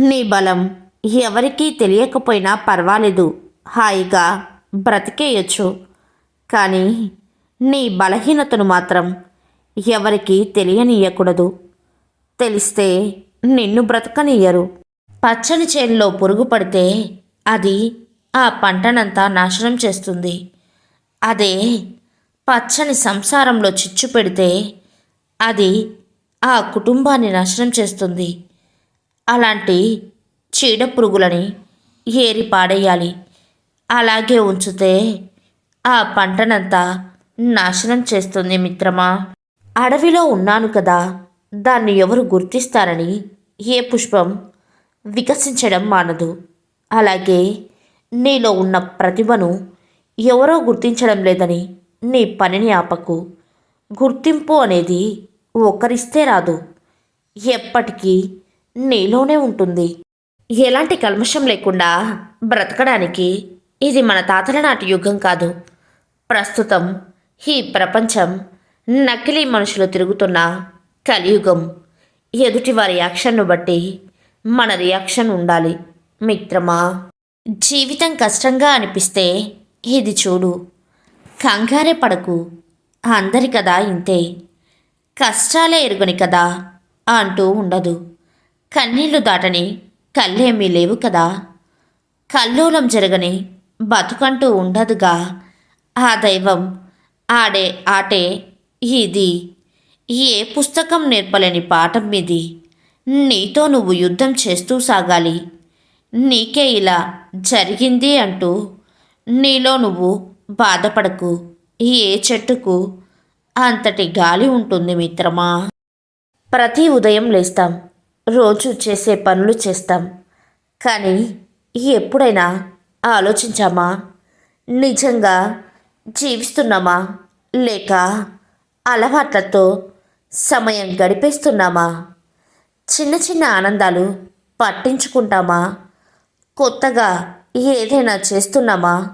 నీ బలం ఎవరికీ తెలియకపోయినా పర్వాలేదు. హాయిగా బ్రతికేయచ్చు. కానీ నీ బలహీనతను మాత్రం ఎవరికీ తెలియనీయకూడదు. తెలిస్తే నిన్ను బ్రతకనీయరు. పచ్చని చేనులో పురుగు పడితే అది ఆ పంటనంతా నాశనం చేస్తుంది. అదే పచ్చని సంసారంలో చిచ్చు పెడితే అది ఆ కుటుంబాన్ని నాశనం చేస్తుంది. అలాంటి చీడ పురుగులని ఏరి పాడేయాలి. అలాగే ఉంచితే ఆ పంటనంతా నాశనం చేస్తుంది మిత్రమా. అడవిలో ఉన్నాను కదా దాన్ని ఎవరు గుర్తిస్తారని ఏ పుష్పం వికసించడం మానదు. అలాగే నీలో ఉన్న ప్రతిభను ఎవరో గుర్తించడం లేదని నీ పనిని ఆపకు. గుర్తింపు అనేది ఒకరిస్తే రాదు. ఎప్పటికీ నీలోనే ఉంటుంది. ఎలాంటి కల్మషం లేకుండా బ్రతకడానికి ఇది మన తాతల నాటి యుగం కాదు. ప్రస్తుతం ఈ ప్రపంచం నకిలీ మనుషులు తిరుగుతున్న కలియుగం. ఎదుటి వారి యాక్షన్ను బట్టి మన రియాక్షన్ ఉండాలి. మిత్రమా? జీవితం కష్టంగా అనిపిస్తే ఇది చూడు. కంగారే పడకు. అందరి కదా ఇంతే. కష్టాలే ఎరుగని కదా అంటూ ఉండదు. కన్నీళ్ళు దాటని కళ్ళేమీ లేవు కదా. కల్లోలం జరగని బతుకంటూ ఉండదుగా. ఆ దైవం ఆడే ఆటే ఇది. ఏ పుస్తకం నేర్పలేని పాఠం ఇది నీతో నువ్వు యుద్ధం చేస్తూ సాగాలి. నీకే ఇలా జరిగింది అంటూ నీలో నువ్వు బాధపడకు ఏ చెట్టుకు అంతటి గాలి ఉంటుంది మిత్రమా. ప్రతి ఉదయం లేస్తాం. రోజు చేసే పనులు చేస్తాం. కానీ ఎప్పుడైనా ఆలోచించామా? నిజంగా జీవిస్తున్నామా? లేక అలవాట్లతో సమయం గడిపేస్తున్నామా? చిన్న చిన్న ఆనందాలు పట్టించుకుంటామా? కొత్తగా ఏదైనా చేస్తున్నామా?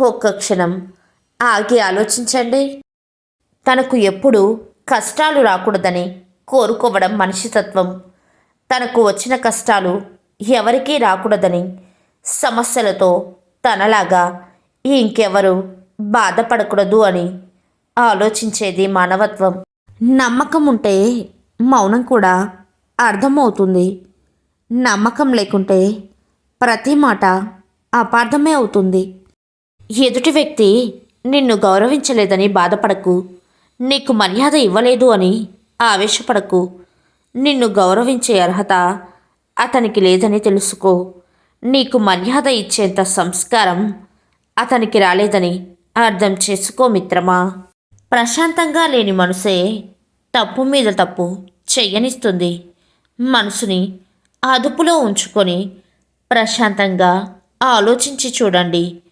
ఒక్క క్షణం ఆగి ఆలోచించండి. తనకు ఎప్పుడు కష్టాలు రాకూడదని కోరుకోవడం మనిషి తత్వం. తనకు వచ్చిన కష్టాలు ఎవరికీ రాకూడదని సమస్యలతో తనలాగా ఇంకెవరు బాధపడకూడదు అని ఆలోచించేది మానవత్వం. నమ్మకం ఉంటే మౌనం కూడా అర్థమవుతుంది. నమ్మకం లేకుంటే ప్రతి మాట అపార్థమే అవుతుంది. ఎదుటి వ్యక్తి నిన్ను గౌరవించలేదని బాధపడకు నీకు మర్యాద ఇవ్వలేదు అని ఆవేశపడకు నిన్ను గౌరవించే అర్హత అతనికి లేదని తెలుసుకో. నీకు మర్యాద ఇచ్చేంత సంస్కారం అతనికి రాలేదని అర్థం చేసుకో మిత్రమా. ప్రశాంతంగా లేని మనసే తప్పు మీద తప్పు చెయ్యనిస్తుంది మనసుని అదుపులో ఉంచుకొని ప్రశాంతంగా ఆలోచించి చూడండి.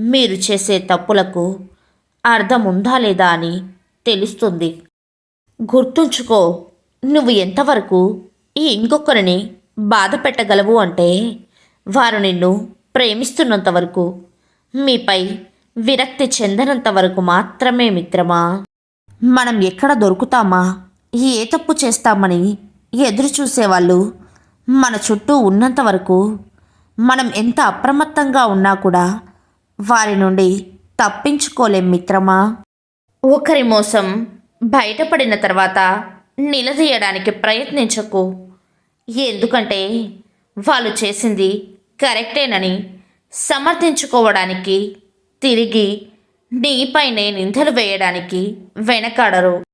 మీరు చేసే తప్పులకు అర్థం ఉందా లేదా అని తెలుస్తుంది. గుర్తుంచుకో. నువ్వు ఎంతవరకు ఈ ఇంకొకరిని బాధ పెట్టగలవు అంటే వారు నిన్ను ప్రేమిస్తున్నంత వరకు మీపై విరక్తి చెందనంత వరకు మాత్రమే మిత్రమా? మనం ఎక్కడ దొరుకుతామా? ఏ తప్పు చేస్తామని ఎదురు చూసేవాళ్ళు మన చుట్టూ ఉన్నంత వరకు మనం ఎంత అప్రమత్తంగా ఉన్నా కూడా వారి నుండి తప్పించుకోలేం మిత్రమా? ఒకరి మోసం బయటపడిన తర్వాత నిలదీయడానికి ప్రయత్నించకు. ఎందుకంటే వాళ్ళు చేసింది కరెక్టేనని సమర్థించుకోవడానికి తిరిగి నీపైనే నిందలు వేయడానికి వెనకాడరు.